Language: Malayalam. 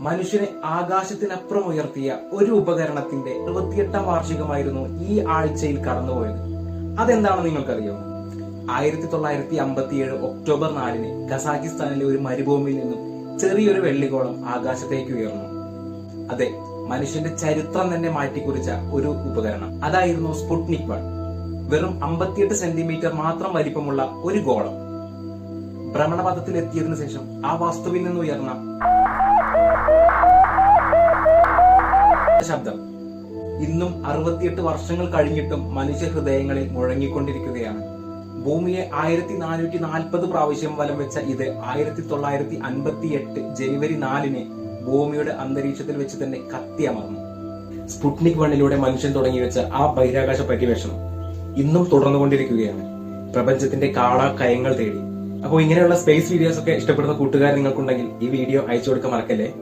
മനുഷ്യനെ ആകാശത്തിനപ്പുറം ഉയർത്തിയ ഒരു ഉപകരണത്തിന്റെ എഴുപത്തിയെട്ടാം വാർഷികമായിരുന്നു ഈ ആഴ്ചയിൽ കടന്നുപോയത്. അതെന്താണെന്ന് നിങ്ങൾക്കറിയോ? ആയിരത്തി തൊള്ളായിരത്തി അമ്പത്തിയേഴ് ഒക്ടോബർ നാലിന് ഖസാക്കിസ്ഥാനിലെ ഒരു മരുഭൂമിയിൽ നിന്നും ചെറിയൊരു വെള്ളിഗോളം ആകാശത്തേക്ക് ഉയർന്നു. അതെ മനുഷ്യന്റെ ചരിത്രം തന്നെ മാറ്റിക്കുറിച്ച ഒരു ഉപകരണം. അതായിരുന്നു സ്പുട്നിക് വൺ. വെറും അമ്പത്തിയെട്ട് സെന്റിമീറ്റർ മാത്രം വലിപ്പമുള്ള ഒരു ഗോളം. ഭ്രമണപഥത്തിൽ എത്തിയതിനു ശേഷം ആ വസ്തുവിൽ നിന്ന് ശബ്ദം. ഇന്നും അറുപത്തിയെട്ട് വർഷങ്ങൾ കഴിഞ്ഞിട്ടും മനുഷ്യ ഹൃദയങ്ങളിൽ മുഴങ്ങിക്കൊണ്ടിരിക്കുകയാണ്. ഭൂമിയെ ആയിരത്തി നാനൂറ്റി നാൽപ്പത് പ്രാവശ്യം വലം വെച്ച ഇത് ആയിരത്തി തൊള്ളായിരത്തി അൻപത്തി എട്ട് ജനുവരി നാലിന് ഭൂമിയുടെ അന്തരീക്ഷത്തിൽ വെച്ച് തന്നെ കത്തിയമർന്നു സ്പുട്നിക് വണ്ണിലൂടെ മനുഷ്യൻ തുടങ്ങി വെച്ച ആ ബഹിരാകാശ പര്യവേഷണം ഇന്നും തുടർന്നുകൊണ്ടിരിക്കുകയാണ്. പ്രപഞ്ചത്തിന്റെ കാള കയങ്ങൾ തേടി. അപ്പോൾ ഇങ്ങനെയുള്ള സ്പേസ് വീഡിയോസ് ഒക്കെ ഇഷ്ടപ്പെടുന്ന കൂട്ടുകാർ നിങ്ങൾക്കുണ്ടെങ്കിൽ ഈ വീഡിയോ അയച്ചു കൊടുക്കാൻ മറക്കല്ലേ?